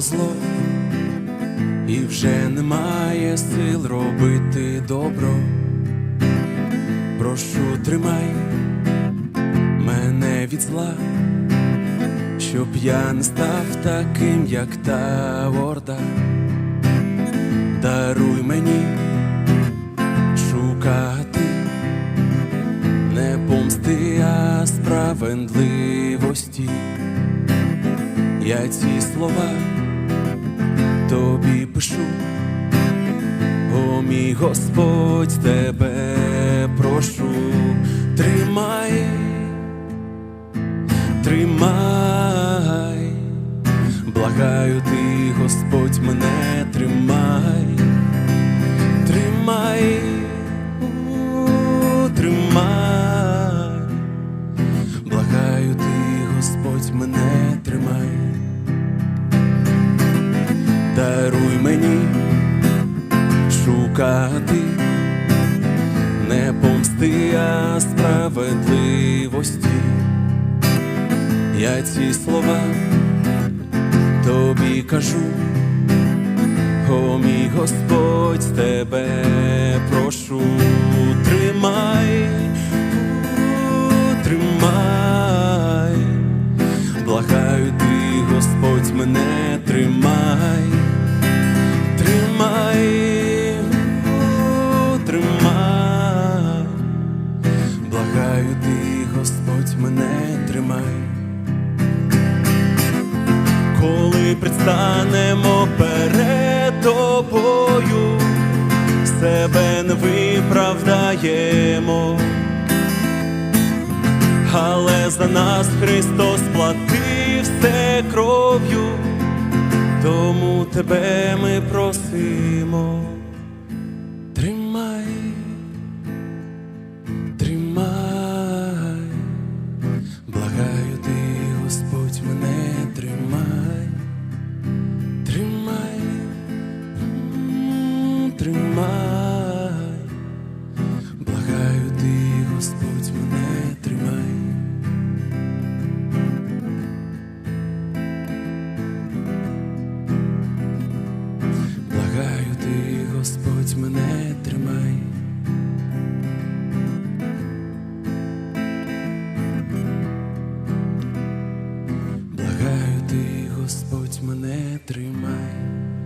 зло, і вже немає сил робити добро. Прошу, тримай мене від зла, щоб я не став таким, як та орда. Даруй мені шукати не помсти, а справедливості. Я ці слова мій Господь, тебе прошу, тримай, тримай, благаю ти, Господь, мене тримай, тримай, тримай, благаю ти, Господь, мене тримай, даруй мені шукати не помсти, а справедливості. Я ці слова тобі кажу, о мій Господь, тебе Господь, мене тримай коли предстанемо перед тобою, себе не виправдаємо, але за нас Христос платив все кров'ю, тому тебе ми просимо. Господь, мене тримай. Благаю ти, Господь, мене тримай.